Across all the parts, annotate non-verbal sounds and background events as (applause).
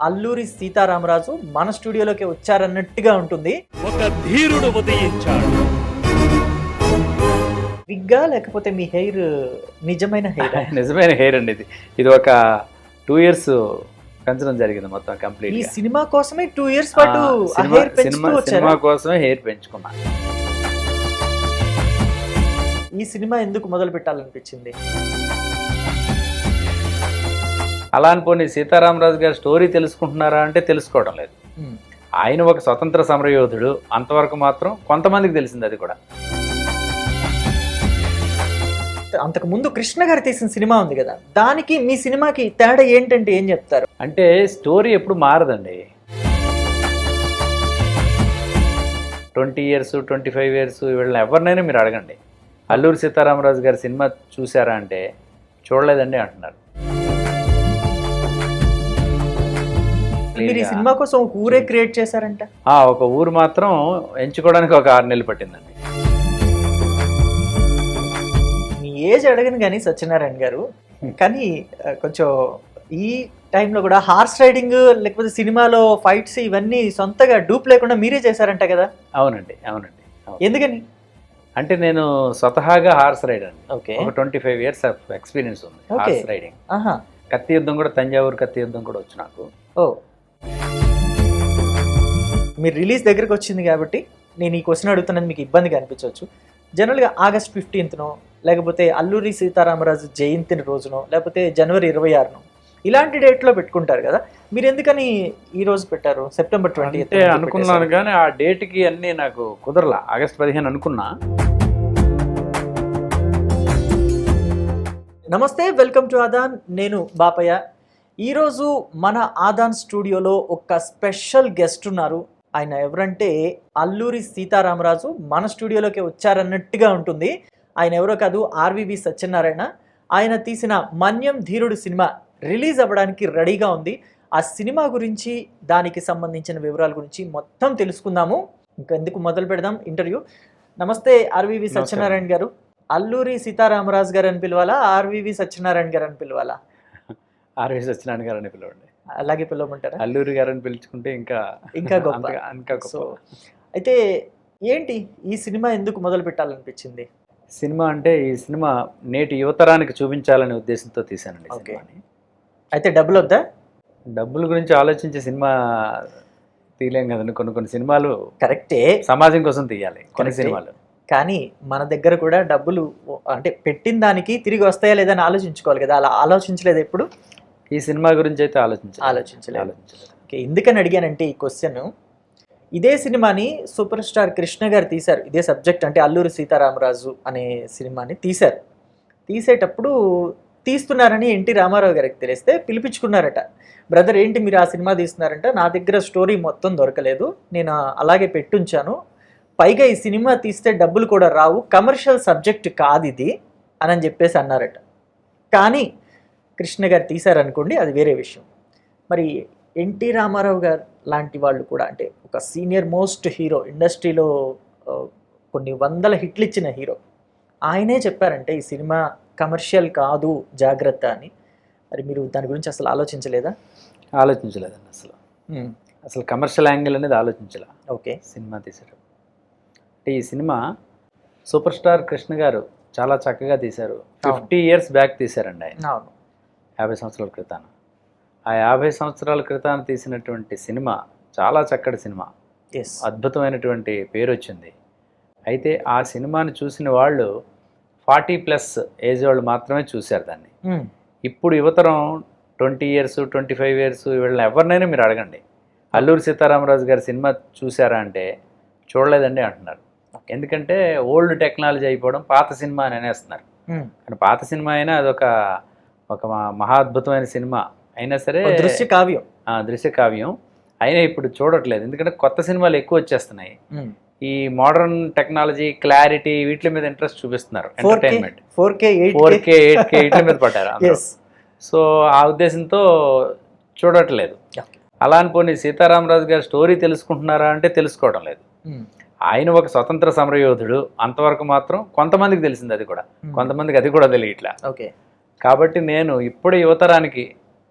అల్లూరి సీతారామరాజు మన స్టూడియోలోకి వచ్చారన్నట్టుగా ఉంటుంది. ఒక ధీరుడు ఉదయించాడు. విగ్గా లేకపోతే మీ హెయిర్ నిజమైన హెయిర్? (laughs) నిజమైన హెయిర్ అండి ఇది. ఇది ఒక టూ ఇయర్స్ పెంచడం జరిగింది మొత్తం ఈ కంప్లీట్ సినిమా కోసమే టూ ఇయర్స్ పాటు సినిమా కోసమే హెయిర్ పెంచుకున్నా. ఈ సినిమా ఎందుకు మొదలు పెట్టాలనిపించింది అలా అనుకోని సీతారామరాజు గారి స్టోరీ తెలుసుకుంటున్నారా అంటే తెలుసుకోవడం లేదు. ఆయన ఒక స్వతంత్ర సమరయోధుడు అంతవరకు మాత్రం కొంతమందికి తెలిసింది అది కూడా. అంతకు ముందు కృష్ణ గారు తీసిన సినిమా ఉంది కదా దానికి మీ సినిమాకి తేడా ఏంటంటే ఏం చెప్తారు? అంటే స్టోరీ ఎప్పుడు మారదండి. Twenty years twenty five years వీళ్ళని ఎవరినైనా మీరు అడగండి. అల్లూరి సీతారామరాజు గారి సినిమా చూసారా అంటే చూడలేదండి అంటున్నారు. మీరు ఈ సినిమా కోసం ఒక ఊరే క్రియేట్ చేశారంట? ఒక ఊరు మాత్రం ఎంచుకోవడానికి ఒక ఆరు నెలలు పట్టిందండి. మీ ఏజ్ అడగను కానీ సత్యనారాయణ గారు కానీ కొంచెం ఈ టైంలో కూడా హార్స్ రైడింగ్ లేకపోతే సినిమాలో ఫైట్స్ ఇవన్నీ సొంతగా డూప్ లేకుండా మీరే చేశారంట కదా? అవునండి అవునండి అవును. ఎందుకని? అంటే నేను స్వతహాగా హార్స్ రైడర్ ఓకే. ఒక twenty five years of experience ఉంది. Horse riding. కత్తి యుద్ధం కూడా తంజావూరు కత్తి యుద్ధం కూడా వచ్చు నాకు. ఓ. మీరు రిలీజ్ దగ్గరకు వచ్చింది కాబట్టి నేను ఈ క్వశ్చన్ అడుగుతున్నది మీకు ఇబ్బందిగా అనిపించవచ్చు. జనరల్గా ఆగస్ట్ ఫిఫ్టీన్త్నో లేకపోతే అల్లూరి సీతారామరాజు జయంతి రోజునో లేకపోతే జనవరి ఇరవై ఆరునో ఇలాంటి డేట్లో పెట్టుకుంటారు కదా. మీరు ఎందుకని ఈ రోజు పెట్టారు? సెప్టెంబర్ ట్వంటీ అంటే అనుకున్నాను కానీ ఆ డేట్కి అన్నీ నాకు కుదరలా. ఆగస్ట్ పదిహేను అనుకున్నా. నమస్తే వెల్కమ్ టు ఆదాన్ నేను బాపయ్య. ఈరోజు మన ఆదాన్ స్టూడియోలో ఒక స్పెషల్ గెస్ట్ ఉన్నారు. ఆయన ఎవరంటే అల్లూరి సీతారామరాజు మన స్టూడియోలోకి వచ్చారన్నట్టుగా ఉంటుంది. ఆయన ఎవరో కాదు ఆర్వివి సత్యనారాయణ. ఆయన తీసిన మన్యం ధీరుడు సినిమా రిలీజ్ అవ్వడానికి రెడీగా ఉంది. ఆ సినిమా గురించి దానికి సంబంధించిన వివరాల గురించి మొత్తం తెలుసుకుందాము. ఇంకెందుకు మొదలు పెడదాం? ఇంటర్వ్యూ. నమస్తే ఆర్వివి. సత్యనారాయణ గారు. అల్లూరి సీతారామరాజు గారు అని పిలవాలా ఆర్వివి సత్యనారాయణ గారు అని పిలవాలా? ఆర్వి సత్యనారాయణ గారు అని పిలవండి. అలాగే పిలవమంటారా? అల్లూరి గారు అని పిలుచుకుంటే ఇంకా ఇంకా గొప్ప. ఇంకా సో గొప్ప. అయితే ఏంటి ఈ సినిమా ఎందుకు మొదలు పెట్టాలనిపించింది? సినిమా అంటే ఈ సినిమా నేటి యువతరానికి చూపించాలనే ఉద్దేశంతో తీశానండి. సినిమాని. అయితే డబ్బులు వద్దా? డబ్బుల గురించి ఆలోచించే సినిమా తీయలేం కదండి. కొన్ని కొన్ని సినిమాలు కరెక్టే. సమాజం కోసం తీయాలి కొన్ని. సినిమాలు. కానీ మన దగ్గర కూడా డబ్బులు అంటే పెట్టిన దానికి తిరిగి వస్తాయా లేదా అని ఆలోచించుకోవాలి కదా. అలా ఆలోచించలేదు ఎప్పుడు? ఈ సినిమా గురించి అయితే ఆలోచించాలి ఆలోచించలేదు. ఆలోచించలేదు. ఓకే ఎందుకని అడిగానంటే ఈ క్వశ్చన్ ఇదే సినిమాని సూపర్ స్టార్ కృష్ణ గారు తీశారు. ఇదే సబ్జెక్ట్ అంటే అల్లూరి సీతారామరాజు అనే సినిమాని తీశారు. తీసేటప్పుడు తీస్తున్నారని ఎన్టీ రామారావు గారికి తెలిస్తే పిలిపించుకున్నారట. బ్రదర్ ఏంటి మీరు ఆ సినిమా తీస్తున్నారంట? నా దగ్గర స్టోరీ మొత్తం దొరకలేదు. నేను అలాగే పెట్టుంచాను. పైగా ఈ సినిమా తీస్తే డబ్బులు కూడా రావు. కమర్షియల్ సబ్జెక్ట్ కాదు ఇది అని అని చెప్పేసి అన్నారట. కానీ కృష్ణ గారు తీశారనుకోండి అది వేరే విషయం. మరి ఎన్టీ రామారావు గారు లాంటి వాళ్ళు కూడా అంటే ఒక సీనియర్ మోస్ట్ హీరో ఇండస్ట్రీలో కొన్ని వందల హిట్లు ఇచ్చిన హీరో ఆయనే చెప్పారంటే ఈ సినిమా కమర్షియల్ కాదు జాగ్రత్త అని. మరి మీరు దాని గురించి అసలు ఆలోచించలేదా? ఆలోచించలేదండి అసలు. అసలు కమర్షియల్ యాంగిల్ అనేది ఆలోచించలే. ఓకే. సినిమా తీసేటప్పుడు. అంటే ఈ సినిమా సూపర్ స్టార్ కృష్ణ గారు చాలా చక్కగా తీశారు. ఫిఫ్టీ ఇయర్స్ బ్యాక్ తీశారండి ఆయన. అవును. యాభై సంవత్సరాల క్రితాన. ఆ యాభై సంవత్సరాల క్రితాన తీసినటువంటి సినిమా చాలా చక్కటి సినిమా. ఎస్ అద్భుతమైనటువంటి పేరు వచ్చింది అయితే ఆ సినిమాని చూసిన వాళ్ళు ఫార్టీ ప్లస్ ఏజ్ వాళ్ళు మాత్రమే చూశారు దాన్ని. ఇప్పుడు యువతరం twenty years twenty five years వీళ్ళని ఎవరినైనా మీరు అడగండి. అల్లూరి సీతారామరాజు గారి సినిమా చూసారా అంటే చూడలేదండి అంటున్నారు. ఎందుకంటే ఓల్డ్ టెక్నాలజీ అయిపోవడం పాత సినిమా అని అనేస్తున్నారు. కానీ పాత సినిమా అయినా అదొక ఒక మ- మహా అద్భుతమైన సినిమా అయినా సరే దృశ్య కావ్యం. ఆ, దృశ్య కావ్యం. అయినా ఇప్పుడు చూడట్లేదు. ఎందుకంటే కొత్త సినిమాలు ఎక్కువ వచ్చేస్తున్నాయి. ఈ మోడర్న్ టెక్నాలజీ క్లారిటీ వీటి మీద ఇంట్రెస్ట్ చూపిస్తున్నారు. Entertainment four K four K eight K వీటి మీద పడ్డారు (laughs) సో ఆ ఉద్దేశంతో చూడట్లేదు. అలా అనుకోని సీతారామరాజు గారి స్టోరీ తెలుసుకుంటున్నారా అంటే తెలుసుకోవడం లేదు. ఆయన ఒక స్వతంత్ర సమరయోధుడు. అంతవరకు మాత్రం కొంతమందికి తెలిసింది అది కూడా. కొంతమందికి అది కూడా తెలియట్లా. ఓకే. కాబట్టి నేను ఇప్పుడు యువతరానికి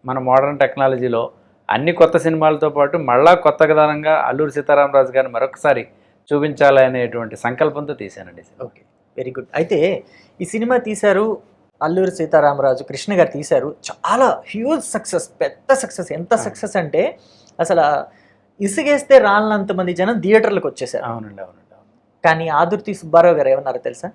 మన మోడర్న్ టెక్నాలజీలో అన్ని కొత్త సినిమాలతో పాటు మళ్ళా కొత్త విధానంగా అల్లూరి సీతారామరాజు గారిని మరొకసారి చూపించాలి అనేటువంటి సంకల్పంతో తీశానండి. ఓకే వెరీ గుడ్ అయితే ఈ సినిమా తీశారు అల్లూరి సీతారామరాజు కృష్ణ గారు తీశారు. చాలా హ్యూజ్ సక్సెస్ పెద్ద సక్సెస్ ఎంత. సక్సెస్ అంటే అసలు ఇసుగేస్తే రాలనంత మంది జనం థియేటర్లకు వచ్చేసారు. అవునండి అవునండి అవును. కానీ ఆదుర్తి సుబ్బారావు గారు ఏమన్నారో తెలుసా?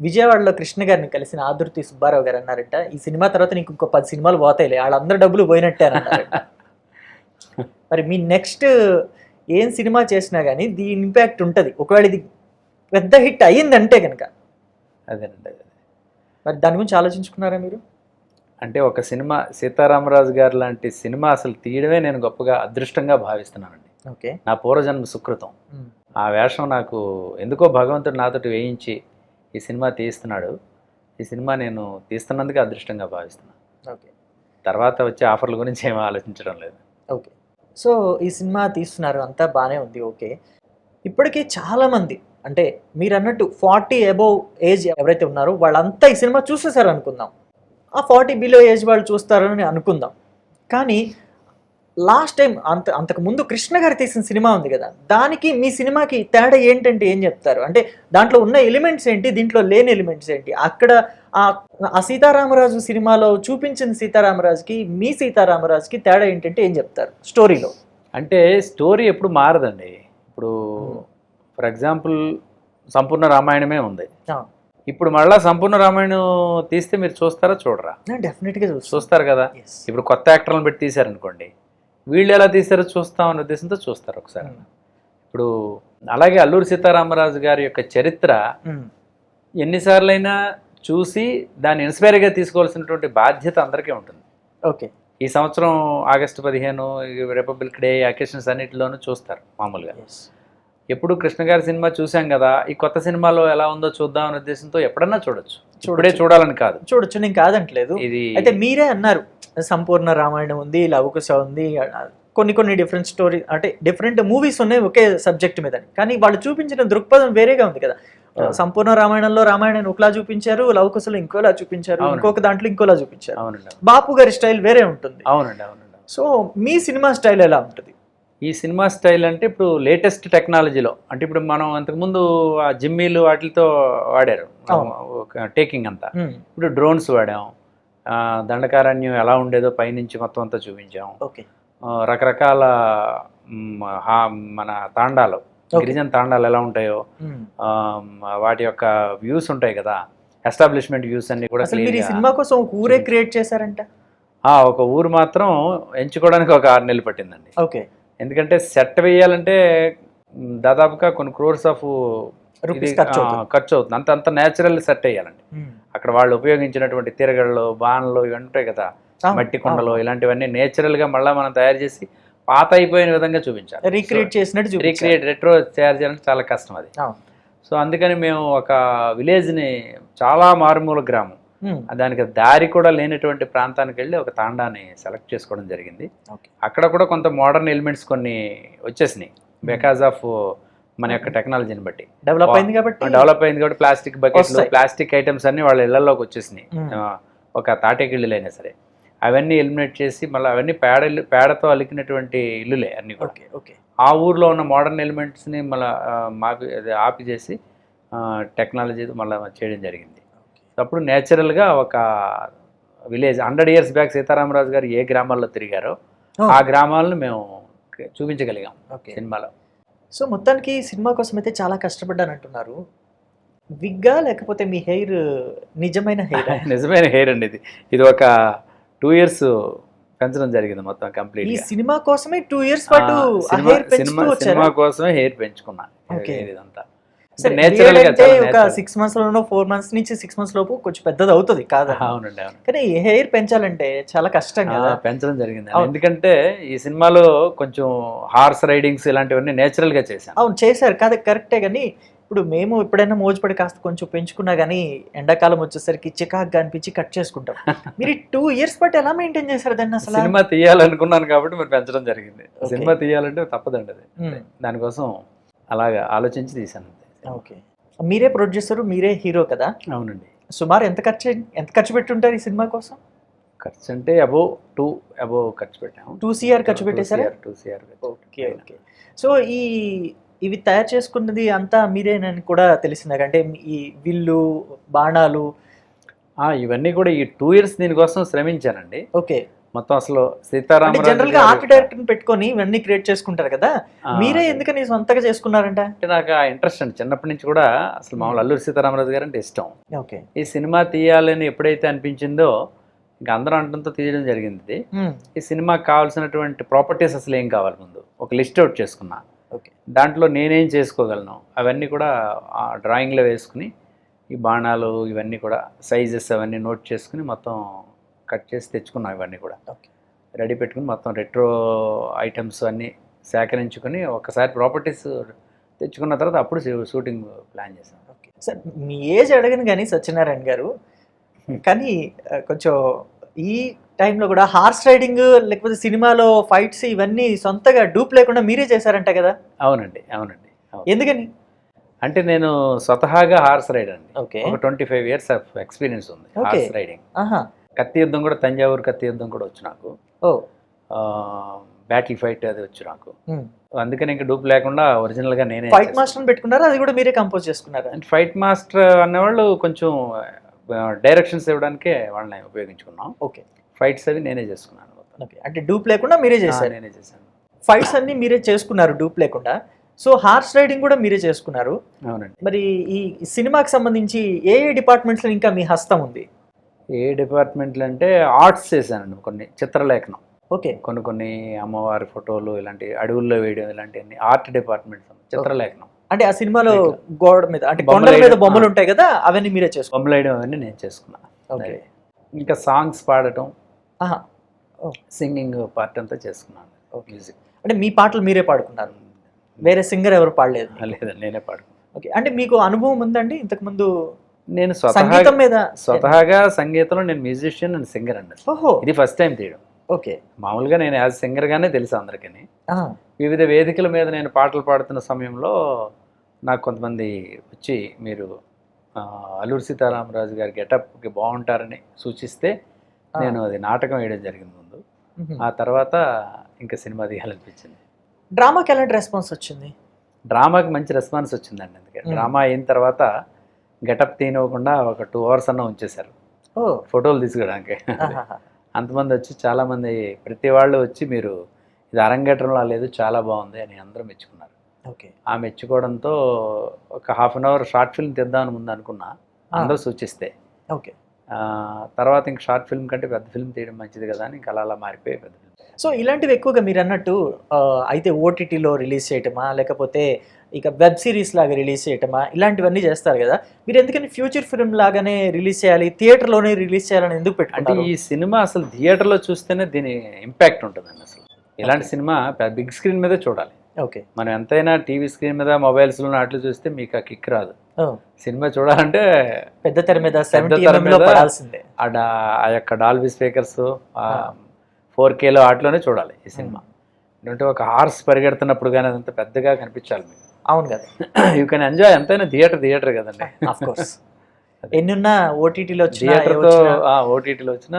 విజయవాడలో కృష్ణ గారిని కలిసిన ఆదుర్తి సుబ్బారావు గారు అన్నారంట. ఈ సినిమా తర్వాత నీకు ఇంకో పది సినిమాలు పోతాయిలే. వాళ్ళందరూ డబ్బులు పోయినట్టే అని అన్నారంట. (laughs) మరి మీ నెక్స్ట్ ఏం సినిమా చేసినా కానీ దీని ఇంపాక్ట్ ఉంటుంది. ఒకవేళ ఇది పెద్ద హిట్ అయ్యిందంటే కనుక అదేనండి అదే. మరి దాని గురించి ఆలోచించుకున్నారా మీరు? అంటే ఒక సినిమా సీతారామరాజు గారు లాంటి సినిమా అసలు తీయడమే నేను గొప్పగా అదృష్టంగా భావిస్తున్నానండి. ఓకే. నా పూర్వజన్మ సుకృతం. ఆ వేషం నాకు ఎందుకో భగవంతుడు నాతోటి వేయించి ఈ సినిమా తీస్తున్నాడు. ఈ సినిమా నేను తీస్తున్నందుకు అదృష్టంగా భావిస్తున్నాను ఓకే. తర్వాత వచ్చే ఆఫర్ల గురించి ఏమీ ఆలోచించడం లేదు. ఓకే. సో ఈ సినిమా తీస్తున్నారు అంతా బాగానే ఉంది ఓకే. ఇప్పటికీ చాలామంది అంటే మీరు అన్నట్టు ఫార్టీ అబోవ్ ఏజ్ ఎవరైతే ఉన్నారో వాళ్ళంతా ఈ సినిమా చూసేసారు అనుకుందాం ఆ ఫార్టీ బిలో ఏజ్ వాళ్ళు చూస్తారని అనుకుందాం. కానీ లాస్ట్ టైం అంత అంతకు ముందు కృష్ణ గారు తీసిన సినిమా ఉంది కదా దానికి మీ సినిమాకి తేడా ఏంటంటే ఏం చెప్తారు? అంటే దాంట్లో ఉన్న ఎలిమెంట్స్ ఏంటి దీంట్లో లేని ఎలిమెంట్స్ ఏంటి? అక్కడ ఆ సీతారామరాజు సినిమాలో చూపించిన సీతారామరాజుకి మీ సీతారామరాజుకి తేడా ఏంటంటే ఏం చెప్తారు? స్టోరీలో. అంటే స్టోరీ ఎప్పుడు మారదండి. ఇప్పుడు ఫర్ ఎగ్జాంపుల్ సంపూర్ణ రామాయణమే ఉంది. ఇప్పుడు మళ్ళా సంపూర్ణ రామాయణం తీస్తే మీరు చూస్తారా చూడరా? డెఫినెట్గా చూస్తారు కదా. ఇప్పుడు కొత్త యాక్టర్లను పెట్టి తీశారనుకోండి. వీళ్ళు ఎలా తీశారో చూస్తాం అనే ఉద్దేశంతో చూస్తారు ఒకసారి. ఇప్పుడు అలాగే అల్లూరి సీతారామరాజు గారి యొక్క చరిత్ర ఎన్నిసార్లైనా చూసి దాన్ని ఇన్స్పైర్గా తీసుకోవాల్సినటువంటి బాధ్యత అందరికీ ఉంటుంది. ఓకే. ఈ సంవత్సరం ఆగస్టు పదిహేను రిపబ్లిక్ డే అకేషన్స్ అన్నిటిలోనూ చూస్తారు మామూలుగా. ఎప్పుడు కృష్ణ గారి సినిమా చూసాం కదా ఈ కొత్త సినిమాలో ఎలా ఉందో చూద్దాం అనే ఉద్దేశంతో ఎప్పుడన్నా చూడొచ్చు. ఇప్పుడే చూడాలని కాదు. చూడొచ్చు నేను కాదంటలేదు. ఇది అయితే మీరే అన్నారు సంపూర్ణ రామాయణం ఉంది లవకుశ ఉంది కొన్ని కొన్ని డిఫరెంట్ స్టోరీ అంటే డిఫరెంట్ మూవీస్ ఉన్నాయి ఒకే సబ్జెక్ట్ మీద. కానీ వాళ్ళు చూపించిన దృక్పథం వేరేగా ఉంది కదా. సంపూర్ణ రామాయణంలో రామాయణాన్ని ఒకలా చూపించారు లవకుశలో ఇంకోలా చూపించారు. ఇంకొక దాంట్లో ఇంకోలా చూపించారు. బాపు గారి స్టైల్ వేరే ఉంటుంది. అవునండి అవునండి. సో మీ సినిమా స్టైల్ ఎలా ఉంటుంది? ఈ సినిమా స్టైల్ అంటే ఇప్పుడు లేటెస్ట్ టెక్నాలజీలో అంటే ఇప్పుడు మనం అంతకుముందు ఆ జిమ్మీలు వాటితో వాడారు. టేకింగ్ అంతా. ఇప్పుడు డ్రోన్స్ వాడాం. ఆ, దండకారణ్యం ఎలా ఉండేదో పైనుంచి మొత్తం అంతా చూపించాం. రకరకాల మన తాండాలు. గిరిజన తాండాలు ఎలా ఉంటాయో వాటి యొక్క వ్యూస్ ఉంటాయి కదా. ఎస్టాబ్లిష్మెంట్ వ్యూస్ అన్ని కూడా సినిమా కోసం ఊరే క్రియేట్ చేశారంట? ఆ, ఒక ఊరు మాత్రం ఎంచుకోవడానికి ఒక ఆరు నెలలు పట్టిందండి. ఓకే. ఎందుకంటే సెట్ వేయాలంటే దాదాపుగా కొన్ని క్రోర్స్ ఆఫ్ రూపీస్ ఖర్చు అవుతుంది ఖర్చు అవుతుంది అంత అంత న్యాచురల్ సెట్ వేయాలండి ఉమ్. అక్కడ వాళ్ళు ఉపయోగించినటువంటి తిరగళ్ళు బాణలు ఇవి ఉంటాయి కదా మట్టి కుండలు. ఇలాంటివన్నీ నేచురల్గా మళ్ళీ మనం తయారు చేసి పాత అయిపోయిన విధంగా చూపించాలి రీక్రియేట్ చేసినట్టు. రీక్రియేట్ రెట్రో తయారు చేయాలంటే చాలా కష్టం అది. సో అందుకని మేము ఒక విలేజ్ని చాలా మారుమూల గ్రామం. దానికి దారి కూడా లేనటువంటి ప్రాంతానికి వెళ్ళి ఒక తాండాని సెలెక్ట్ చేసుకోవడం జరిగింది. అక్కడ కూడా కొంత మోడర్న్ ఎలిమెంట్స్ కొన్ని వచ్చేసినాయి. బికాజ్ ఆఫ్ మన యొక్క టెక్నాలజీని బట్టి. డెవలప్ అయింది కాబట్టి? డెవలప్ అయింది కాబట్టి ప్లాస్టిక్ బకెట్లు వస్తాయి. ప్లాస్టిక్ ఐటమ్స్ అన్ని వాళ్ళ ఇళ్ళలోకి వచ్చేసినాయి. ఆ, ఒక తాటేకిళ్ళులైనా సరే. అవన్నీ ఎలిమినేట్ చేసి మళ్ళీ అవన్నీ పేడ పేడతో అలికినటువంటి ఇల్లులే అన్ని కూడా. ఓకే ఓకే ఆ ఊర్లో ఉన్న మోడర్న్ ఎలిమెంట్స్ని మళ్ళీ మాపి ఆపి చేసి టెక్నాలజీ మళ్ళీ చేయడం జరిగింది. అప్పుడు నేచురల్గా ఒక village hundred years back Sitaramaraju garu ఏ గ్రామాల్లో తిరిగారో. ఆ గ్రామాలను మేము చూపించగలిగాం ఓకే. సినిమాలో. సో మొత్తానికి సినిమా కోసం అయితే చాలా కష్టపడ్డాను అంటున్నారు విగ్గా లేకపోతే మీ హెయిర్ నిజమైన హెయిర్? (laughs) నిజమైన హెయిర్ అండి ఇది. ఇది ఒక టూ ఇయర్స్ పెంచడం జరిగింది మొత్తం ఈ కంప్లీట్ సినిమా కోసమే టూ ఇయర్స్ పాటు సినిమా సినిమా కోసమే హెయిర్ పెంచుకున్నా. ఇదంతా. ఒక. సిక్స్ మంత్స్ లోనో ఫోర్ మంత్స్ నుంచి సిక్స్ మంత్స్ లోపు కొంచెం పెద్దది అవుతుంది కాదు అవునండి అవును కానీ హెయిర్ పెంచాలంటే చాలా కష్టం కదా పెంచడం జరిగింది. ఎందుకంటే ఈ సినిమాలో కొంచెం హార్స్ రైడింగ్స్ ఇలాంటివన్నీ నేచురల్గా చేశాను అవును చేశారు కాదు కరెక్టే కానీ ఇప్పుడు మేము ఎప్పుడైనా మోజుపడి కాస్త కొంచెం పెంచుకున్నా కానీ ఎండాకాలం వచ్చేసరికి చికాగ్గా అనిపించి కట్ చేసుకుంటాం (laughs) మీరు టూ ఇయర్స్ పాటు ఎలా మెయింటైన్ చేశారు దాన్ని అసలు సినిమా తీయాలనుకున్నాను కాబట్టి మరి పెంచడం జరిగింది. సినిమా తీయాలంటే తప్పదండి అది. దానికోసం అలాగా ఆలోచించి తీశాను. ఓకే. మీరే ప్రొడ్యూసర్ మీరే హీరో కదా? అవునండి. సుమారు ఎంత ఖర్చు ఎంత ఖర్చు పెట్టుంటారు ఈ సినిమా కోసం? ఖర్చు అంటే అబోవ్ టూ అబోవ్ ఖర్చు పెట్టాము. టూ సిఆర్ ఖర్చు పెట్టేశారా? Two CR okay okay. So ఈ ఇవి తయారు చేసుకున్నది అంతా మీరేనని కూడా తెలిసిందా అంటే ఈ విల్లు బాణాలు? ఇవన్నీ కూడా ఈ టూ ఇయర్స్ దీనికోసం శ్రమించానండి. ఓకే. మొత్తం అసలు అంటే సీతారామరాజు జనరల్గా ఆర్ట్ డైరెక్టర్ పెట్టుకొని ఇవన్నీ క్రియేట్ చేసుకుంటారు కదా. మీరే ఎందుకని సొంతగా చేసుకున్నారంట? అంటే నాకు ఆ ఇంట్రెస్ట్ అండి. చిన్నప్పటి నుంచి కూడా అసలు మామూలు అల్లూరి సీతారామరాజు గారు అంటే ఇష్టం. ఓకే. ఈ సినిమా తీయాలని ఎప్పుడైతే అనిపించిందో ఇంకా అందరూ అంటంతో తీయడం జరిగింది. ఈ సినిమాకి కావాల్సినటువంటి ప్రాపర్టీస్ అసలు ఏం కావాలి ముందు? ఒక లిస్ట్ అవుట్ చేసుకున్నా. ఓకే. దాంట్లో నేనేం చేసుకోగలను? అవన్నీ కూడా ఆ డ్రాయింగ్లో వేసుకుని ఈ బాణాలు ఇవన్నీ కూడా సైజెస్ అవన్నీ నోట్ చేసుకుని మొత్తం కట్ చేసి తెచ్చుకున్నాం ఇవన్నీ కూడా. రెడీ పెట్టుకుని మొత్తం రెట్రో ఐటమ్స్ అన్నీ సేకరించుకొని ఒకసారి ప్రాపర్టీస్ తెచ్చుకున్న తర్వాత అప్పుడు షూటింగ్ ప్లాన్ చేశాం. ఓకే. సార్ మీ ఏజ్ అడగను కానీ సత్యనారాయణ గారు. కానీ కొంచెం ఈ టైంలో కూడా హార్స్ రైడింగ్ లేకపోతే సినిమాలో ఫైట్స్ ఇవన్నీ సొంతగా డూప్ లేకుండా మీరే చేశారంట కదా? అవునండి అవునండి అవును. ఎందుకని? అంటే నేను స్వతహాగా హార్స్ రైడర్ అండి. ఓకే. ఒక twenty five years of experience ఉంది. Horse riding. ఆహా. కత్తి యుద్ధం కూడా తంజావూరు కత్తి యుద్ధం కూడా వచ్చు నాకు. ఓ. బ్యాటిల్ ఫైట్ అది వచ్చు నాకు. అందుకని ఇంకా డూప్ లేకుండా ఒరిజినల్గా నేనే ఫైట్ మాస్టర్ పెట్టుకున్నారా? అది కూడా మీరే కంపోజ్ చేసుకున్నారా? అండ్ ఫైట్ మాస్టర్ అనేవాళ్ళు కొంచెం డైరెక్షన్స్ ఇవ్వడానికే వాళ్ళని ఉపయోగించుకున్నాం. ఓకే. ఫైట్స్ అవి నేనే చేసుకున్నాను. ఓకే. అంటే డూప్ లేకుండా మీరే చేశారు. నేనే చేశాను. ఫైట్స్ అన్ని మీరే చేసుకున్నారు డూప్ లేకుండా. సో హార్స్ రైడింగ్ కూడా మీరే చేసుకున్నారు. అవునండి. మరి ఈ సినిమాకి సంబంధించి ఏ ఏ డిపార్ట్మెంట్స్లో ఇంకా మీ హస్తం ఉంది? ఏ డిపార్ట్మెంట్లు అంటే ఆర్ట్స్ చేశానండి కొన్ని చిత్రలేఖనం. ఓకే. కొన్ని కొన్ని అమ్మవారి ఫోటోలు ఇలాంటి అడవుల్లో వేయడం ఇలాంటివన్నీ ఆర్ట్ డిపార్ట్మెంట్ చిత్రలేఖనం. అంటే ఆ సినిమాలో. గోడ మీద అంటే బొమ్మలు కొండల మీద బొమ్మలు. ఉంటాయి కదా అవన్నీ మీరే చేసుకో బొమ్మలు వేయడం అవన్నీ నేను చేసుకున్నాను ఓకే. ఇంకా సాంగ్స్ పాడటం. సింగింగ్ పార్ట్ అంతా చేసుకున్నాను. మ్యూజిక్. అంటే మీ పాటలు మీరే పాడుకున్నారు. వేరే సింగర్ ఎవరు పాడలేదు. లేదండి నేనే పాడుకున్నాను ఓకే. అంటే మీకు అనుభవం ఉందండి? ఇంతకు ముందు నేను స్వతహాగా సంగీతం మీద స్వతహాగా సంగీతంలో నేను మ్యూజిషియన్ అండ్ సింగర్ అండి ఓహో. ఇది ఫస్ట్ టైం తీయడం. ఓకే. మామూలుగా నేను యాజ్ సింగర్గానే తెలుసు అందరికీ వివిధ వేదికల మీద నేను పాటలు పాడుతున్న సమయంలో నాకు కొంతమంది వచ్చి మీరు అల్లూరి సీతారామరాజు గారి గెటప్కి బాగుంటారని సూచిస్తే. నేను అది నాటకం వేయడం జరిగింది ముందు. ఆ తర్వాత ఇంకా సినిమా తీయాలనిపించింది. డ్రామాకి ఎలాంటి రెస్పాన్స్ వచ్చింది? డ్రామాకి మంచి రెస్పాన్స్ వచ్చిందండి అందుకే. డ్రామా అయిన తర్వాత గెటప్ తీనివ్వకుండా ఒక టూ అవర్స్ అన్న ఉంచేశారు. ఓ. ఫోటోలు తీసుకోవడానికి. అంతమంది వచ్చి చాలామంది ప్రతి వాళ్ళు వచ్చి మీరు ఇది అరంగేట్రంలో లేదు చాలా బాగుంది అని అందరూ మెచ్చుకున్నారు. ఓకే. ఆ మెచ్చుకోవడంతో ఒక half an hour short film తీద్దామని ముందు అనుకున్నా అందరూ సూచిస్తే. ఓకే. తర్వాత ఇంక షార్ట్ ఫిల్మ్ కంటే పెద్ద ఫిల్మ్ తీయడం మంచిది కదా అని ఇంకా అలా అలా మారిపోయి పెద్ద ఫిల్మ్. సో ఇలాంటివి ఎక్కువగా మీరు అన్నట్టు అయితే ఓటీటీలో రిలీజ్ చేయటమా లేకపోతే ఇక వెబ్ సిరీస్ లాగా రిలీజ్ చేయటమా? ఇలాంటివన్నీ చేస్తారు కదా. మీరు ఎందుకని ఫ్యూచర్ ఫిల్మ్ లాగానే రిలీజ్ చేయాలి థియేటర్లోనే రిలీజ్ చేయాలని ఎందుకు అంటే పెట్టుకుంటారు? ఈ సినిమా అసలు థియేటర్లో చూస్తేనే దీని ఇంపాక్ట్ ఉంటుందండి అసలు. ఇలాంటి సినిమా బిగ్ స్క్రీన్ మీదే చూడాలి. ఓకే. మనం ఎంతైనా టీవీ స్క్రీన్ మీద మొబైల్స్లో అట్లు చూస్తే మీకు ఆ కిక్ రాదు. సినిమా చూడాలంటే పెద్ద తెర మీద ఆ యొక్క డాల్బీ స్పీకర్స్ ఫోర్ కేలో ఆటలోనే చూడాలి ఈ సినిమా. అంటే ఒక హార్స్ పరిగెడుతున్నప్పుడు కానీ అదంతా పెద్దగా కనిపించాలి మీకు. అవును కదా. యూ కెన్ ఎంజాయ్ ఎంతైనా థియేటర్ థియేటర్ కదండి. (laughs) ఆఫ్ కోర్స్ (laughs) ఎన్నున్నా ఓటీటీలో థియేటర్తో ఓటీటీలో వచ్చిన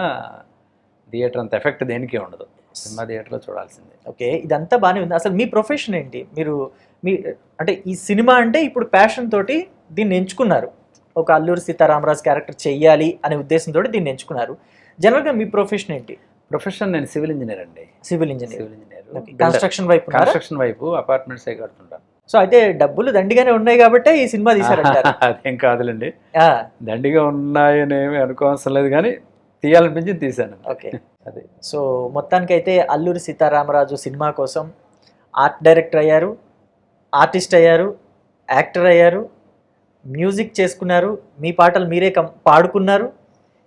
థియేటర్ అంత ఎఫెక్ట్ దేనికి ఉండదు. సినిమా థియేటర్లో చూడాల్సిందే. ఓకే ఇదంతా బాగానే ఉంది. అసలు మీ ప్రొఫెషన్ ఏంటి? మీరు మీ అంటే ఈ సినిమా అంటే ఇప్పుడు ప్యాషన్ తోటి దీన్ని ఎంచుకున్నారు. ఒక అల్లూరి సీతారామరాజు క్యారెక్టర్ చెయ్యాలి అనే ఉద్దేశంతో దీన్ని ఎంచుకున్నారు. జనరల్గా మీ ప్రొఫెషన్ ఏంటి? ప్రొఫెషన్ నేను సివిల్ ఇంజనీర్ అండి. Civil engineer civil engineer construction వైపు? కన్స్ట్రక్షన్ వైపు అపార్ట్మెంట్స్ కడుతుంటాను. సో అయితే డబ్బులు దండిగానే ఉన్నాయి కాబట్టి ఈ సినిమా తీశారంటారు. (laughs) అదేం కాదులేండి. దండిగా ఉన్నాయని ఏమీ అనుకోవసరం లేదు కానీ తీయాలనిపించి తీశాను. ఓకే. (laughs) అదే. సో మొత్తానికైతే అల్లూరి సీతారామరాజు సినిమా కోసం ఆర్ట్ డైరెక్టర్ అయ్యారు ఆర్టిస్ట్ అయ్యారు యాక్టర్ అయ్యారు మ్యూజిక్ చేసుకున్నారు మీ పాటలు మీరే కం పాడుకున్నారు.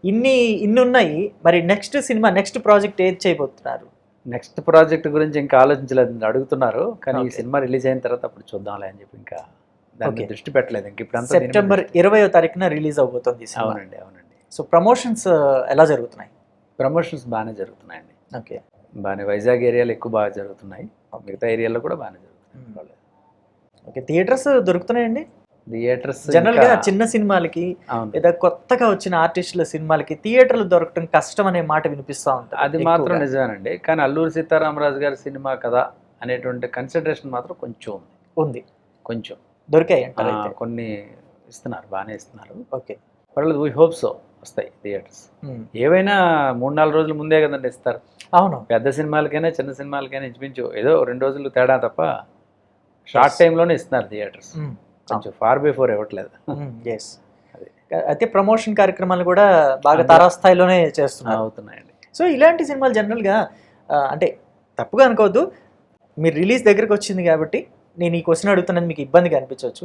ఇన్ని ఇన్ని ఉన్నాయి మరి నెక్స్ట్ సినిమా నెక్స్ట్ ప్రాజెక్ట్ ఏది చేయబోతున్నారు? నెక్స్ట్ ప్రాజెక్ట్ గురించి ఇంకా ఆలోచించలేదు అడుగుతున్నారు. కానీ ఈ. సినిమా రిలీజ్ అయిన తర్వాత అప్పుడు చూద్దాంలే అని చెప్పి ఇంకా దాని మీద Okay. దృష్టి పెట్టలేదు. ఇంక మీద సెప్టెంబర్ ఇరవయో తారీఖున రిలీజ్ అవబోతుంది అవునండి అవునండి. సో ప్రమోషన్స్ ఎలా జరుగుతున్నాయి? ప్రమోషన్స్ బాగానే జరుగుతున్నాయండి. ఓకే. బాగానే వైజాగ్ ఏరియాలో ఎక్కువ బాగా జరుగుతున్నాయి. మిగతా ఏరియాలో కూడా బాగానే జరుగుతున్నాయి. ఓకే థియేటర్స్ దొరుకుతున్నాయండి? థియేటర్స్ జనరల్గా చిన్న సినిమాలకి లేదా కొత్తగా వచ్చిన ఆర్టిస్టుల సినిమాలకి థియేటర్లు దొరకటం కష్టం అనే మాట వినిపిస్తా ఉంటుంది అది మాత్రం. నిజమేనండి. కానీ అల్లూరి సీతారామరాజు గారి సినిమా కదా అనేటువంటి కన్సిడరేషన్ మాత్రం కొంచెం ఉంది. ఉంది. కొంచెం. దొరికాయి కొన్ని ఇస్తున్నారు బాగానే ఇస్తున్నారు. ఓకే. పర్లేదు వీ హోప్ సో వస్తాయి థియేటర్స్. ఏవైనా మూడు నాలుగు రోజుల ముందే కదండి ఇస్తారు. అవును. పెద్ద సినిమాలకైనా చిన్న సినిమాలకైనా ఇంచుమించు ఏదో రెండు రోజులు తేడా తప్ప షార్ట్ టైంలోనే ఇస్తున్నారు థియేటర్స్. కొంచెం ఫార్ బిఫోర్ ఇవ్వట్లేదు. ఎస్ అదే. అయితే ప్రమోషన్ కార్యక్రమాలు కూడా బాగా తారాస్థాయిలోనే చేస్తున్నారు. అవుతున్నాయండి. సో ఇలాంటి సినిమాలు జనరల్గా అంటే తప్పుగా అనుకోవద్దు. మీరు రిలీజ్ దగ్గరకు వచ్చింది కాబట్టి నేను ఈ క్వశ్చన్ అడుగుతున్నది మీకు ఇబ్బందిగా అనిపించవచ్చు.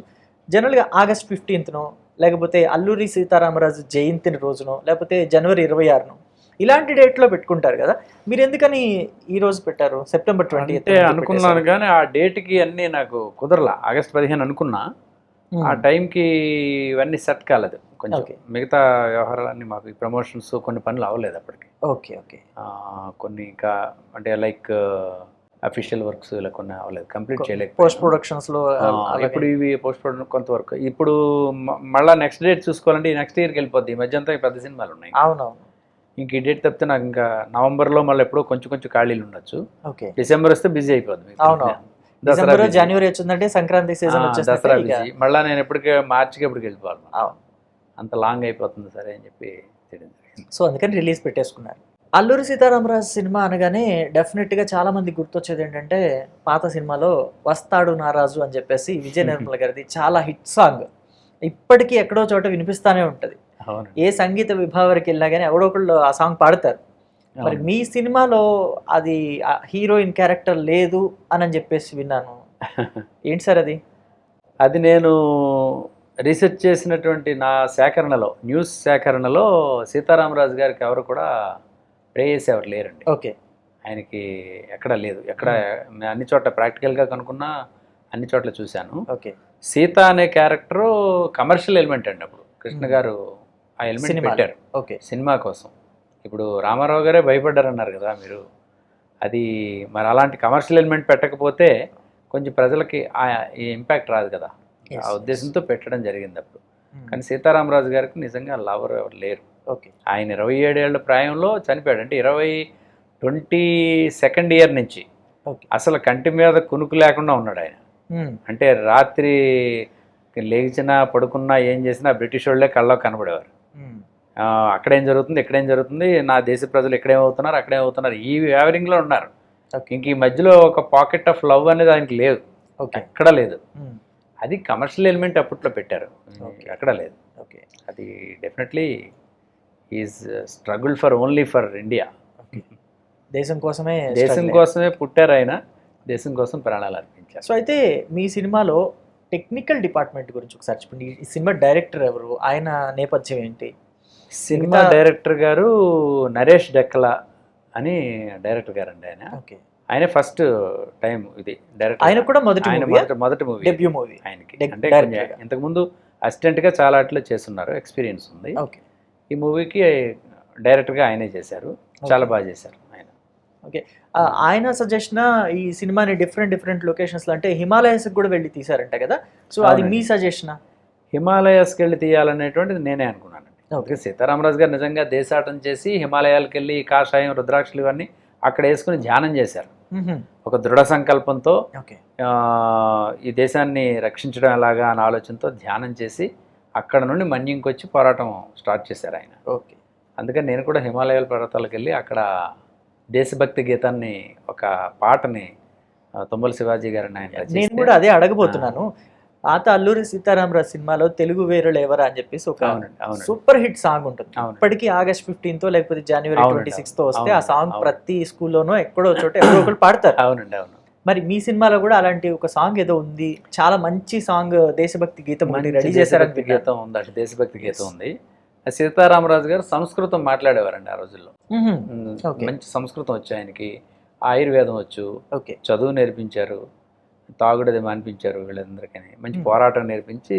జనరల్గా ఆగస్ట్ ఫిఫ్టీన్త్నో లేకపోతే అల్లూరి సీతారామరాజు జయంతి రోజునో లేకపోతే జనవరి ఇరవై ఆరునో ఇలాంటి డేట్లో పెట్టుకుంటారు కదా. మీరు ఎందుకని ఈ రోజు పెట్టారు? సెప్టెంబర్ ట్వంటీ అనుకున్నాను కానీ ఆ డేట్కి అన్నీ నాకు కుదరలా. ఆగస్ట్ పదిహేను అనుకున్నా. ఆ టైంకి ఇవన్నీ సెట్ కాలేదు కొంచెం. మిగతా వ్యవహారాలన్నీ మాకు ప్రమోషన్స్ కొన్ని పనులు అవ్వలేదు అప్పటికి. ఓకే ఓకే కొన్ని ఇంకా అంటే లైక్ అఫీషియల్ వర్క్స్ ఇలా కొన్ని అవ్వలేదు. కంప్లీట్ చేయలేదు పోస్ట్ ప్రొడక్షన్స్లో ఇప్పుడు ఇవి పోస్ట్ ప్రొడక్షన్ కొంతవరకు ఇప్పుడు మ- మళ్ళా నెక్స్ట్ డేట్ చూసుకోవాలంటే నెక్స్ట్ ఇయర్కి వెళ్ళిపోద్ది. ఈ మధ్య అంతా పెద్ద సినిమాలు ఉన్నాయి. అవునవును. ఇంక ఈ డేట్ తప్పితే నాకు ఇంకా నవంబర్లో మళ్ళీ ఎప్పుడో కొంచెం కొంచెం ఖాళీలు ఉండొచ్చు. డిసెంబర్ వస్తే బిజీ అయిపోద్ది. మీకు. అవును. దసరా. జనవరి వచ్చిందంటే సంక్రాంతి సీజన్ దసరా మళ్ళీ నేను ఎప్పటికే మార్చికి ఎప్పటికి వెళ్ళిపోవాలి. అంత లాంగ్ అయిపోతుంది సరే అని చెప్పి సో అందుకని రిలీజ్ పెట్టేసుకున్నారు. అల్లూరి సీతారామరాజు సినిమా అనగానే డెఫినెట్గా చాలా మంది గుర్తొచ్చేది ఏంటంటే పాత సినిమాలో వస్తాడు నారాజు అని చెప్పేసి విజయ (laughs) నిర్మల గారిది చాలా హిట్ సాంగ్ ఇప్పటికీ ఎక్కడో చోట వినిపిస్తానే ఉంటుంది. ఏ సంగీత విభావరికి వెళ్ళినా కానీ ఎవడో ఒకళ్ళు ఆ సాంగ్ పాడతారు. మరి మీ సినిమాలో అది హీరోయిన్ క్యారెక్టర్ లేదు అని అని చెప్పేసి విన్నాను. (laughs) ఏంటి సార్ అది? అది నేను రీసెర్చ్ చేసినటువంటి నా సేకరణలో న్యూస్ సేకరణలో సీతారామరాజు గారికి ఎవరు కూడా ప్రే చేసేవారు లేరండి. ఓకే. ఆయనకి ఎక్కడ లేదు. ఎక్కడ అన్ని చోట్ల ప్రాక్టికల్గా కనుక్కున్నా అన్ని చోట్ల చూశాను. ఓకే. సీత అనే క్యారెక్టర్ కమర్షియల్ ఎలిమెంట్ అండి అప్పుడు. కృష్ణ గారు ఆ ఎలిమెంట్. పెట్టారు. ఓకే. సినిమా కోసం. ఇప్పుడు రామారావు గారే భయపడ్డారన్నారు కదా మీరు. అది మరి అలాంటి కమర్షియల్ ఎలిమెంట్ పెట్టకపోతే కొంచెం ప్రజలకి ఆ ఈ ఇంపాక్ట్ రాదు కదా. ఆ. ఉద్దేశంతో పెట్టడం జరిగింది అప్పుడు. Hmm. కానీ సీతారామరాజు గారికి నిజంగా లవర్ ఎవరు లేరు. ఓకే ఆయన ఇరవై ఏడేళ్ళ ప్రాయంలో చనిపోయాడు. అంటే ఇరవై ట్వంటీ సెకండ్ ఇయర్ నుంచి అసలు కంటి మీద కునుకు లేకుండా ఉన్నాడు ఆయన. Hmm. అంటే రాత్రి లేచినా పడుకున్నా ఏం చేసినా బ్రిటిష్ వాళ్ళే కళ్ళలో కనబడేవారు. Hmm. అక్కడేం జరుగుతుంది ఇక్కడేం జరుగుతుంది నా దేశ ప్రజలు ఇక్కడేం అవుతున్నారు అక్కడేం అవుతున్నారు ఈ వ్యావరింగ్లో ఉన్నారు. ఇంక ఈ మధ్యలో ఒక పాకెట్ ఆఫ్ లవ్ అనేది ఆయనకి లేదు. ఓకే. ఎక్కడ లేదు. అది కమర్షియల్ ఎలిమెంట్ అప్పట్లో పెట్టారు. ఎక్కడ లేదు. ఓకే. అది definitely is struggle for only for India. దేశం కోసమే దేశం కోసమే పుట్టారు ఆయన. దేశం కోసం ప్రాణాలు అర్పించారు. సో అయితే మీ సినిమాలో టెక్నికల్ డిపార్ట్మెంట్ గురించి ఒకసారి చెప్పండి. ఈ సినిమా డైరెక్టర్ ఎవరు? ఆయన నేపథ్యం ఏంటి? సినిమా డైరెక్టర్ గారు నరేష్ డెక్కల అని డైరెక్టర్ గారు అండి ఆయన. ఓకే. ఆయన ఫస్ట్ టైం ఇది డైరెక్టర్ ఆయన కూడా మొదటి ఆయన మొదటి మొదటి మూవీ డెబ్యూ మూవీ ఆయనకి. అంటే గా. ఇంతకుముందు అసిస్టెంట్గా చాలా అట్లా చేస్తున్నారు ఎక్స్పీరియన్స్ ఉంది. ఓకే. ఈ మూవీకి డైరెక్టర్గా ఆయనే చేశారు. చాలా బాగా చేశారు ఆయన. ఆయన సజెషన్ ఈ సినిమాని డిఫరెంట్ డిఫరెంట్ లొకేషన్స్లో అంటే హిమాలయస్ కూడా వెళ్ళి తీసారంట కదా? సో అది. మీ సజెషన్ హిమాలయాస్కి వెళ్ళి తీయాలనేటువంటిది నేనే అనుకున్నాను. ఓకే సీతారామరాజు గారు నిజంగా దేశాటం చేసి హిమాలయాలకు వెళ్ళి కాషాయం రుద్రాక్షలు ఇవన్నీ అక్కడ వేసుకుని ధ్యానం చేశారు. ఒక దృఢ సంకల్పంతో ఈ దేశాన్ని రక్షించడం ఎలాగా అనే ఆలోచనతో ధ్యానం చేసి అక్కడ నుండి మన్యంకి వచ్చి పోరాటం స్టార్ట్ చేశారు ఆయన. ఓకే. అందుకని నేను కూడా హిమాలయాల పర్వతాలకు వెళ్ళి అక్కడ దేశభక్తి గీతాన్ని ఒక పాటని తుమ్మల శివాజీ గారిని ఆయన నేను కూడా అదే అడగబోతున్నాను. పాత అల్లూరి సీతారామరాజు సినిమాలో తెలుగు వేరులు ఎవరా అని చెప్పేసి ఒక సూపర్ హిట్ సాంగ్ ఉంటుంది. ఇప్పటికీ ఆగస్ట్ ఫిఫ్టీన్త్ లేకపోతే జనవరి ట్వంటీ సిక్స్త్ వస్తే ఆ సాంగ్. ప్రతి స్కూల్లోనో ఎక్కడో చోట ఎవరో ఒకరు పాడతారు. అవునండి అవును. మరి మీ సినిమాలో కూడా అలాంటి ఒక సాంగ్ ఏదో ఉంది. చాలా మంచి సాంగ్ దేశభక్తి గీతం రెడీ చేశారని గీతం ఉంది అటు దేశభక్తి గీతం ఉంది. సీతారామరాజు గారు సంస్కృతం మాట్లాడేవారండి ఆ రోజుల్లో. మంచి సంస్కృతం వచ్చు ఆయనకి ఆయుర్వేదం వచ్చు ఓకే. చదువు నేర్పించారు తాగుడది మానిపించారు వీళ్ళందరికీ మంచి. పోరాటం నేర్పించి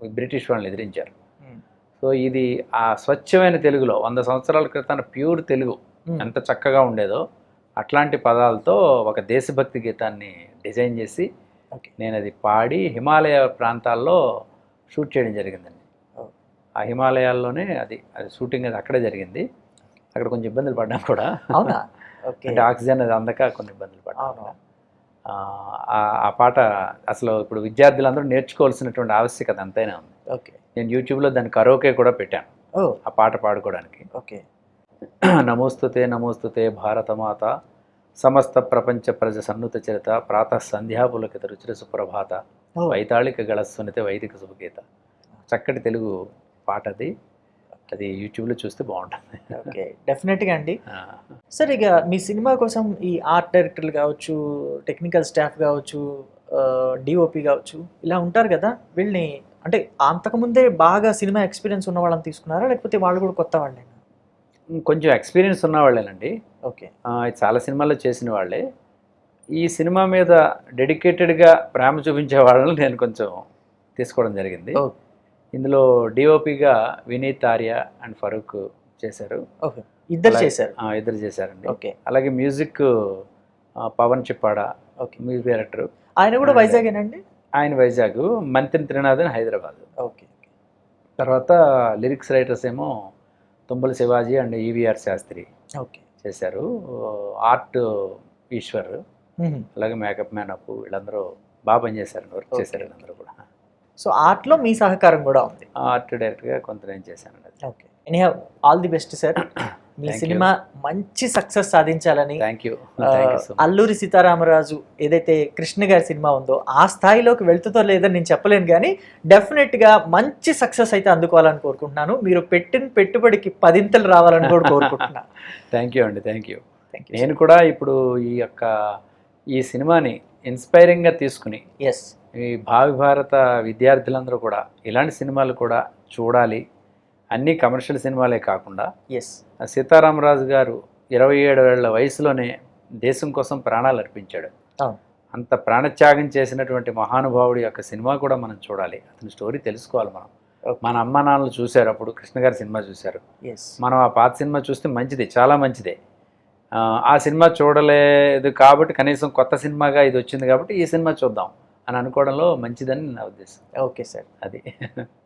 బ్రిటిష్ వాళ్ళని ఎదిరించారు. సో ఇది ఆ స్వచ్ఛమైన తెలుగులో వంద సంవత్సరాల క్రితం ప్యూర్ తెలుగు. ఎంత చక్కగా ఉండేదో అట్లాంటి పదాలతో ఒక దేశభక్తి గీతాన్ని డిజైన్ చేసి నేను అది పాడి హిమాలయ ప్రాంతాల్లో షూట్ చేయడం జరిగిందండి. ఆ హిమాలయాల్లోనే అది అది షూటింగ్ అది అక్కడే జరిగింది. అక్కడ కొంచెం ఇబ్బందులు పడ్డాం కూడా. అవునా? (laughs) ఓకే. అంటే ఆక్సిజన్ అది అందక కొన్ని ఇబ్బందులు పడ్డాం. అవును. ఆ, పాట అసలు ఇప్పుడు విద్యార్థులందరూ నేర్చుకోవాల్సినటువంటి ఆవశ్యకత ఎంతైనా ఉంది. ఓకే. నేను యూట్యూబ్లో దాని కరోకే కూడా పెట్టాను. ఆ పాట పాడుకోవడానికి. ఓకే. (clears throat) నమోస్తుతే నమోస్తుతే భారతమాత సమస్త ప్రపంచ ప్రజ సన్నుత చరిత ప్రాతః సంధ్యాపులకిత రుచిర సుప్రభాత వైతాళిక గళస్వనిత వైదిక శుభగీత. చక్కటి తెలుగు పాట అది యూట్యూబ్లో చూస్తే బాగుంటుంది. ఓకే. డెఫినెట్గా అండి. సార్ ఇక మీ సినిమా కోసం ఈ ఆర్ట్ డైరెక్టర్లు కావచ్చు టెక్నికల్ స్టాఫ్ కావచ్చు డిఓపి కావచ్చు ఇలా ఉంటారు కదా వీళ్ళని అంటే అంతకుముందే బాగా సినిమా ఎక్స్పీరియన్స్ ఉన్న వాళ్ళని తీసుకున్నారా? లేకపోతే వాళ్ళు కూడా కొత్త వాళ్ళేనా? కొంచెం ఎక్స్పీరియన్స్ ఉన్న వాళ్ళేనండి. ఓకే. చాలా సినిమాల్లో చేసిన వాళ్ళే. ఈ సినిమా మీద డెడికేటెడ్గా ప్రేమ చూపించే వాళ్ళని నేను కొంచెం తీసుకోవడం జరిగింది. ఓ. ఇందులో డిఓపిగా వినీత్ ఆర్య అండ్ ఫరూక్ చేశారు. ఓకే. ఇద్దరు చేశారు? ఇద్దరు చేశారండి. ఓకే. అలాగే music Pavan Chippada okay. Music director. ఆయన కూడా And- వైజాగేనండి ఆయన వైజాగ్. మంత్రి త్రినాథన్ హైదరాబాద్. ఓకే తర్వాత లిరిక్స్ రైటర్స్ ఏమో Tummala Sivaji and EVR Sastry okay. చేశారు. ఆర్ట్ ఈశ్వర్. అలాగే మేకప్ మ్యాన్ అప్ వీళ్ళందరూ బాగా పనిచేశారు వర్క్. చేశారు వీళ్ళందరూ కూడా. సో ఆర్ట్లో మీ సహకారం కూడా ఉంది. ఆర్ట్ డైరెక్టర్గా కొంత నేను చేశాను okay. Anyhow all the best sir మీ. సినిమా మంచి సక్సెస్ సాధించాలని థ్యాంక్ యూ అల్లూరి సీతారామరాజు ఏదైతే కృష్ణ గారి సినిమా ఉందో ఆ స్థాయిలోకి వెళ్తుందో లేదని నేను చెప్పలేను కానీ డెఫినెట్గా మంచి సక్సెస్ అయితే అందుకోవాలని కోరుకుంటున్నాను. మీరు పెట్టిన పెట్టుబడికి పదింతలు రావాలని కూడా కోరుకుంటున్నాను థ్యాంక్ (laughs) యూ అండి. థ్యాంక్ యూ నేను కూడా ఇప్పుడు ఈ యొక్క ఈ సినిమాని ఇన్స్పైరింగ్గా తీసుకుని ఎస్ ఈ భావి భారత విద్యార్థులందరూ కూడా ఇలాంటి సినిమాలు కూడా చూడాలి. అన్నీ కమర్షియల్ సినిమాలే కాకుండా ఎస్ సీతారామరాజు గారు ఇరవై ఏడు ఏళ్ళ వయసులోనే దేశం కోసం ప్రాణాలు అర్పించాడు. అంత ప్రాణత్యాగం చేసినటువంటి మహానుభావుడి యొక్క సినిమా కూడా మనం చూడాలి. అతని స్టోరీ తెలుసుకోవాలి మనం. మన అమ్మ నాన్నలు చూశారు అప్పుడు కృష్ణ గారి సినిమా చూశారు. మనం ఆ పాత సినిమా చూస్తే మంచిది చాలా మంచిదే. ఆ సినిమా చూడలేదు కాబట్టి కనీసం కొత్త సినిమాగా ఇది వచ్చింది కాబట్టి ఈ సినిమా చూద్దాం. అని అనుకోవడంలో మంచిదని నా ఉద్దేశం. Okay sir. అది.